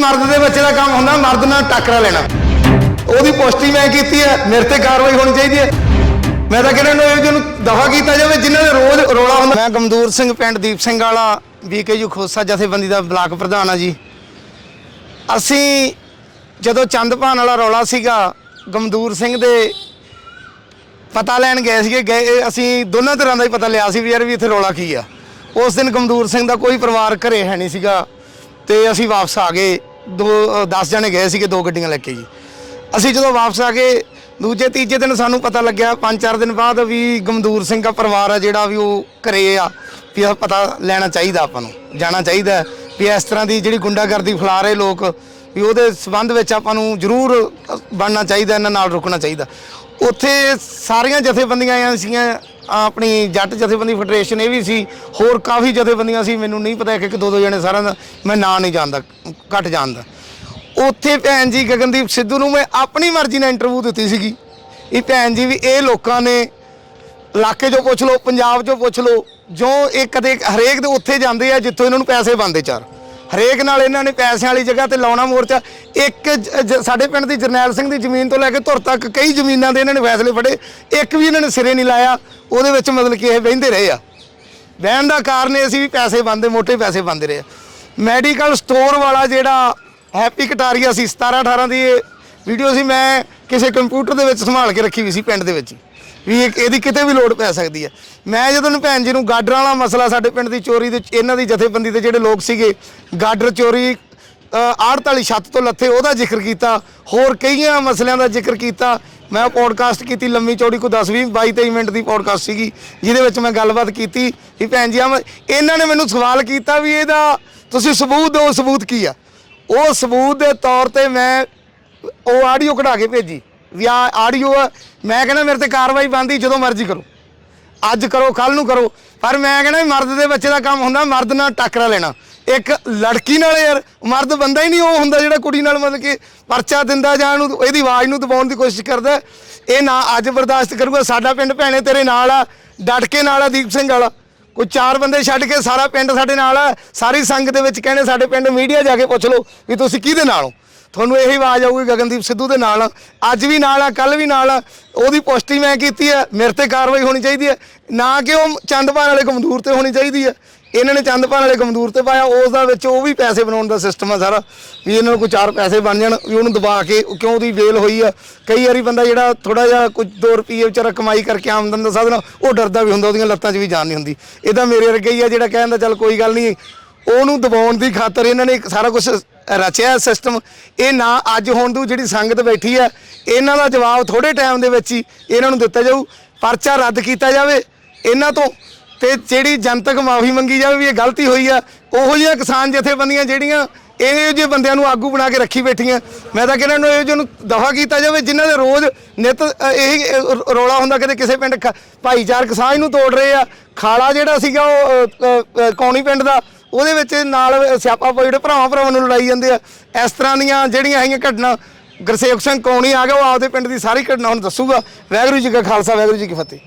ਮਰਦ ਦੇ ਬੱਚੇ ਦਾ ਕੰਮ ਹੁੰਦਾ, ਮਰਦ ਨਾਲ ਟੱਕਰਾ ਲੈਣਾ। ਉਹਦੀ ਪੁਸ਼ਟੀ ਮੈਂ ਕੀਤੀ ਹੈ, ਮੇਰੇ ਤੇ ਕਾਰਵਾਈ ਹੋਣੀ ਚਾਹੀਦੀ ਹੈ। ਮੈਂ ਤਾਂ ਕਹਿੰਦਾ ਨੂੰ ਜਿਹਨੂੰ ਦਫਾ ਕੀਤਾ ਜਾਵੇ, ਜਿਨ੍ਹਾਂ ਦੇ ਰੋਜ਼ ਰੋਲਾ ਹੁੰਦਾ। ਮੈਂ ਗਮਦੂਰ ਸਿੰਘ ਪਿੰਡ ਦੀਪ ਸਿੰਘ ਵਾਲਾ ਵੀਕੇਯੂ ਖੋਸਾ ਜਥੇਬੰਦੀ ਦਾ ਬਲਾਕ ਪ੍ਰਧਾਨ ਆ ਜੀ। ਅਸੀਂ ਜਦੋਂ ਚੰਦਪਾਨ ਵਾਲਾ ਰੌਲਾ ਸੀਗਾ, ਗਮਦੂਰ ਸਿੰਘ ਦੇ ਪਤਾ ਲੈਣ ਗਏ ਸੀਗੇ, ਗਏ ਅਸੀਂ ਦੋਨਾਂ ਤਰ੍ਹਾਂ ਦਾ ਹੀ ਪਤਾ ਲਿਆ ਸੀ ਵੀ ਯਾਰ ਵੀ ਇੱਥੇ ਰੌਲਾ ਕੀ ਆ। ਉਸ ਦਿਨ ਗਮਦੂਰ ਸਿੰਘ ਦਾ ਕੋਈ ਪਰਿਵਾਰ ਘਰੇ ਹੈ ਨਹੀਂ ਸੀਗਾ, ਤੇ ਅਸੀਂ ਵਾਪਸ ਆ ਗਏ। ਦੋ 10 ਜਣੇ ਗਏ ਸੀਗੇ, ਦੋ ਗੱਡੀਆਂ ਲੈ ਕੇ ਜੀ। ਅਸੀਂ ਜਦੋਂ ਵਾਪਸ ਆ ਗਏ, ਦੂਜੇ, ਤੀਜੇ ਦਿਨ ਸਾਨੂੰ ਪਤਾ ਲੱਗਿਆ, ਪੰਜ, ਚਾਰ ਦਿਨ ਬਾਅਦ ਵੀ ਗਮਦੂਰ ਸਿੰਘ ਦਾ ਪਰਿਵਾਰ ਆ ਜਿਹੜਾ ਵੀ ਉਹ ਘਰੇ ਆ, ਵੀ ਇਹ ਪਤਾ ਲੈਣਾ ਚਾਹੀਦਾ ਆਪਾਂ ਨੂੰ, ਜਾਣਾ ਚਾਹੀਦਾ ਵੀ ਇਸ ਤਰ੍ਹਾਂ ਦੀ ਜਿਹੜੀ ਗੁੰਡਾਗਰਦੀ ਫੈਲਾ ਰਹੇ ਲੋਕ, ਵੀ ਉਹਦੇ ਸਬੰਧ ਵਿੱਚ ਆਪਾਂ ਨੂੰ ਜ਼ਰੂਰ ਬਣਨਾ ਚਾਹੀਦਾ, ਇਹਨਾਂ ਨਾਲ ਰੁਕਣਾ ਚਾਹੀਦਾ। ਉੱਥੇ ਸਾਰੀਆਂ ਜਥੇਬੰਦੀਆਂ ਆਈਆਂ ਸੀਗੀਆਂ ਆਪਣੀ ਜੱਟ ਜਥੇਬੰਦੀ ਫੈਡਰੇਸ਼ਨ ਇਹ ਵੀ ਸੀ, ਹੋਰ ਕਾਫੀ ਜਥੇਬੰਦੀਆਂ ਸੀ, ਮੈਨੂੰ ਨਹੀਂ ਪਤਾ ਇੱਕ ਇੱਕ ਦੋ ਦੋ ਜਣੇ ਸਾਰਿਆਂ ਦਾ, ਮੈਂ ਨਾਂ ਨਹੀਂ ਜਾਣਦਾ, ਘੱਟ ਜਾਣਦਾ। ਉੱਥੇ ਭੈਣ ਜੀ ਗਗਨਦੀਪ ਸਿੱਧੂ ਨੂੰ ਮੈਂ ਆਪਣੀ ਮਰਜ਼ੀ ਨਾਲ ਇੰਟਰਵਿਊ ਦਿੱਤੀ ਸੀਗੀ। ਇਹ ਭੈਣ ਜੀ ਵੀ ਇਹ ਲੋਕਾਂ ਨੇ ਇਲਾਕੇ 'ਚੋਂ ਪੁੱਛ ਲਓ, ਪੰਜਾਬ 'ਚੋਂ ਪੁੱਛ ਲਓ, ਜੋ ਇਹ ਕਦੇ ਹਰੇਕ ਦੇ ਉੱਥੇ ਜਾਂਦੇ ਆ, ਜਿੱਥੋਂ ਇਹਨਾਂ ਨੂੰ ਪੈਸੇ ਬੰਦੇ ਚਾਰ। ਹਰੇਕ ਨਾਲ ਇਹਨਾਂ ਨੇ ਪੈਸਿਆਂ ਵਾਲੀ ਜਗ੍ਹਾ ਤੇ ਲਾਉਣਾ ਮੋਰਚਾ। ਇੱਕ ਜ- ਜ- ਸਾਡੇ ਪਿੰਡ ਦੀ ਜਰਨੈਲ ਸਿੰਘ ਦੀ ਜ਼ਮੀਨ ਤੋਂ ਲੈ ਕੇ ਧੁਰ ਤੱਕ ਕਈ ਜ਼ਮੀਨਾਂ ਦੇ ਇਹਨਾਂ ਨੇ ਫੈਸਲੇ ਫੜੇ। ਇੱਕ ਵੀ ਇਹਨਾਂ ਨੇ ਸਿਰੇ ਨਹੀਂ ਲਾਇਆ। ਉਹਦੇ ਵਿੱਚ ਮਤਲਬ ਕਿ ਇਹ ਵਹਿੰਦੇ ਰਹੇ ਆ। ਬਹਿਣ ਦਾ ਕਾਰਨ ਇਹ ਸੀ ਵੀ ਪੈਸੇ ਬੰਦੇ ਮੋਟੇ ਪੈਸੇ ਬੰਦੇ ਰਹੇ ਆ। ਮੈਡੀਕਲ ਸਟੋਰ ਵਾਲਾ ਜਿਹੜਾ ਹੈਪੀ ਕਟਾਰੀਆ ਸੀ 17 18 ਦੀ ਇਹ ਵੀਡੀਓ ਸੀ ਮੈਂ ਕਿਸੇ ਕੰਪਿਊਟਰ ਦੇ ਵਿੱਚ ਸੰਭਾਲ ਕੇ ਰੱਖੀ ਹੋਈ ਸੀ ਪਿੰਡ ਦੇ ਵਿੱਚ ਵੀ ਇਹ- ਇਹਦੀ ਕਿਤੇ ਵੀ ਲੋੜ ਪੈ ਸਕਦੀ ਹੈ ਮੈਂ ਜਦੋਂ ਨੂੰ ਭੈਣ ਜੀ ਨੂੰ ਗਾਡਰਾਂ ਵਾਲਾ ਮਸਲਾ ਸਾਡੇ ਪਿੰਡ ਦੀ ਚੋਰੀ ਦੇ ਇਹਨਾਂ ਦੀ ਜਥੇਬੰਦੀ ਦੇ ਜਿਹੜੇ ਲੋਕ ਸੀਗੇ, ਗਾਡਰ ਚੋਰੀ ਆੜਤ ਵਾਲੀ ਛੱਤ ਤੋਂ ਲੱਥੇ ਉਹਦਾ ਜ਼ਿਕਰ ਕੀਤਾ, ਹੋਰ ਕਈਆਂ ਮਸਲਿਆਂ ਦਾ ਜ਼ਿਕਰ ਕੀਤਾ। ਮੈਂ ਪੋਡਕਾਸਟ ਕੀਤੀ ਲੰਮੀ ਚੌੜੀ ਕੋਈ 10 20 22 23 ਮਿੰਟ ਦੀ ਪੋਡਕਾਸਟ ਸੀਗੀ, ਜਿਹਦੇ ਵਿੱਚ ਮੈਂ ਗੱਲਬਾਤ ਕੀਤੀ ਵੀ ਭੈਣ ਜੀ ਆ ਮੈਂ- ਇਹਨਾਂ ਨੇ ਮੈਨੂੰ ਸਵਾਲ ਕੀਤਾ ਵੀ ਇਹਦਾ ਤੁਸੀਂ ਸਬੂਤ ਦਿਓ, ਸਬੂਤ ਕੀ ਆ? ਉਹ ਸਬੂਤ ਦੇ ਤੌਰ ਤੇ ਮੈਂ ਉਹ ਆਡੀਓ ਕਢਾ ਕੇ ਭੇਜੀ ਵੀ ਆ ਆਡੀਓ ਮੈਂ ਕਹਿੰਦਾ ਮੇਰੇ ਤੇ ਕਾਰਵਾਈ ਬੰਦੀ ਜਦੋਂ ਮਰਜ਼ੀ ਕਰੋ। ਅੱਜ ਕਰੋ ਕੱਲ ਨੂੰ ਕਰੋ। ਪਰ ਮੈਂ ਕਹਿੰਦਾ ਮਰਦ ਦੇ ਬੱਚੇ ਦਾ ਕੰਮ ਹੁੰਦਾ, ਮਰਦ ਨਾਲ ਟੱਕਰਾ ਲੈਣਾ। ਇੱਕ ਲੜਕੀ ਨਾਲ ਯਾਰ, ਮਰਦ ਬੰਦਾ ਹੀ ਨਹੀਂ ਉਹ ਹੁੰਦਾ ਜਿਹੜਾ ਕੁੜੀ ਨਾਲ ਮਤਲਬ ਕਿ ਪਰਚਾ ਦਿੰਦਾ ਜਾਂ ਉਹਨੂੰ ਇਹਦੀ ਆਵਾਜ਼ ਨੂੰ ਦਬਾਉਣ ਦੀ ਕੋਸ਼ਿਸ਼ ਕਰਦਾ। ਇਹ ਨਾ ਅੱਜ ਬਰਦਾਸ਼ਤ ਕਰੂਗਾ। ਸਾਡਾ ਪਿੰਡ ਭੈਣੇ ਤੇਰੇ ਨਾਲ ਆ ਡਟ ਕੇ ਨਾਲ ਆ, ਦੀਪ ਸਿੰਘ ਵਾਲਾ। ਕੋਈ ਚਾਰ ਬੰਦੇ ਛੱਡ ਕੇ ਸਾਰਾ ਪਿੰਡ ਸਾਡੇ ਨਾਲ ਆ। ਸਾਰੀ ਸੰਗਤ ਦੇ ਵਿੱਚ ਕਹਿੰਦੇ ਸਾਡੇ ਪਿੰਡ ਮੀਡੀਆ ਜਾ ਕੇ ਪੁੱਛ ਲਓ ਵੀ ਤੁਸੀਂ ਕਿਹਦੇ ਨਾਲ ਹੋ? ਤੁਹਾਨੂੰ ਇਹੀ ਆਵਾਜ਼ ਆਊਗੀ ਗਗਨਦੀਪ ਸਿੱਧੂ ਦੇ ਨਾਲ। ਅੱਜ ਵੀ ਨਾਲ ਆ ਕੱਲ ਵੀ ਨਾਲ ਆ। ਉਹਦੀ ਪੁਸ਼ਟੀ ਮੈਂ ਕੀਤੀ ਹੈ ਮੇਰੇ ਤੇ ਕਾਰਵਾਈ ਹੋਣੀ ਚਾਹੀਦੀ ਹੈ ਨਾ ਕਿ ਉਹ ਚੰਦਪਾਨ ਵਾਲੇ ਕਮਦੂਰ ਤੇ ਹੋਣੀ ਚਾਹੀਦੀ ਹੈ ਇਹਨਾਂ ਨੇ ਚੰਦਪਾਨ ਵਾਲੇ ਕਮਦੂਰ ਤੇ ਪਾਇਆ। ਉਸ ਦਾ ਵਿੱਚ ਉਹ ਵੀ ਪੈਸੇ ਬਣਾਉਣ ਦਾ ਸਿਸਟਮ ਆ ਸਾਰਾ। ਵੀ ਇਹਨਾਂ ਨੂੰ ਕੋਈ ਚਾਰ ਪੈਸੇ ਬਣ ਜਾਣ, ਵੀ ਉਹਨੂੰ ਦਬਾ ਕੇ ਕਿਉਂ ਉਹਦੀ ਵੇਲ ਹੋਈ ਆ। ਕਈ ਵਾਰੀ ਬੰਦਾ ਜਿਹੜਾ ਥੋੜਾ ਜਿਹਾ ਕੁਝ 2 ਰੁਪਏ ਵਿਚਾਰਾ ਕਮਾਈ ਕਰਕੇ ਆਮਦਨ ਦਾ ਸਾਧਨ ਉਹ ਡਰਦਾ ਵੀ ਹੁੰਦਾ, ਉਹਦੀਆਂ ਲੱਤਾਂ 'ਚ ਵੀ ਜਾਨ ਨਹੀਂ ਹੁੰਦੀ। ਇਹ ਤਾਂ ਮੇਰੇ ਵਰਗਾ ਹੀ ਆ ਜਿਹੜਾ ਕਹਿੰਦਾ ਚੱਲ ਕੋਈ ਗੱਲ ਨਹੀਂ। ਉਹਨੂੰ ਦਬਾਉਣ ਦੀ ਖਾਤਰ ਇਹਨਾਂ ਨੇ ਸਾਰਾ ਕੁਝ ਰਚਿਆ ਸਿਸਟਮ ਇਹ ਨਾ ਅੱਜ ਹੋਣ ਦੂ ਜਿਹੜੀ ਸੰਗਤ ਬੈਠੀ ਹੈ ਇਹਨਾਂ ਦਾ ਜਵਾਬ ਥੋੜੇ ਟਾਈਮ ਦੇ ਵਿੱਚ ਹੀ ਇਹਨਾਂ ਨੂੰ ਦਿੱਤਾ ਜਾਊ ਪਰਚਾ ਰੱਦ ਕੀਤਾ ਜਾਵੇ ਇਹਨਾਂ ਤੋਂ ਤੇ ਜਿਹੜੀ ਜਨਤਕ ਮਾਫੀ ਮੰਗੀ ਜਾਵੇ ਵੀ ਇਹ ਗਲਤੀ ਹੋਈ ਆ ਉਹੋ ਜਿਹੀਆਂ ਕਿਸਾਨ ਜਥੇਬੰਦੀਆਂ ਜਿਹੜੀਆਂ ਇਹੋ ਜਿਹੇ ਬੰਦਿਆਂ ਨੂੰ ਆਗੂ ਬਣਾ ਕੇ ਰੱਖੀ ਬੈਠੀਆਂ ਮੈਂ ਤਾਂ ਕਹਿੰਦਾ ਨੂੰ ਇਹੋ ਜਿਹੇ ਨੂੰ ਦਫਾ ਕੀਤਾ ਜਾਵੇ ਜਿਨ੍ਹਾਂ ਦੇ ਰੋਜ਼ ਨਿਤ ਅ, ਇਹੀ ਰੌਲਾ ਹੁੰਦਾ ਕਿਤੇ ਕਿਸੇ ਪਿੰਡ ਖ- ਭਾਈਚਾਰਕ ਸਾਂਝ ਨੂੰ ਤੋੜ ਰਹੇ ਆ ਖਾਲਾ ਜਿਹੜਾ ਸੀਗਾ ਉਹ ਕੌਣੀ ਪਿੰਡ ਦਾ ਉਹਦੇ ਵਿੱਚ ਨਾਲ ਸਿਆਪਾ ਪਾ ਜਿਹੜੇ ਭਰਾਵਾਂ ਭਰਾਵਾਂ ਨੂੰ ਲੜਾਈ ਜਾਂਦੇ ਆ। ਇਸ ਤਰ੍ਹਾਂ ਦੀਆਂ ਜਿਹੜੀਆਂ ਹੈਗੀਆਂ ਘਟਨਾ, ਗੁਰਸੇਵਕ ਸਿੰਘ ਕੌਣੀ ਆ ਗਿਆ, ਉਹ ਆਪਦੇ ਪਿੰਡ ਦੀ ਸਾਰੀ ਘਟਨਾ ਹੁਣ ਦੱਸੂਗਾ। ਵਾਹਿਗੁਰੂ ਜੀ ਕਾ ਖਾਲਸਾ, ਵਾਹਿਗੁਰੂ ਜੀ ਕੀ ਫਤਿਹ।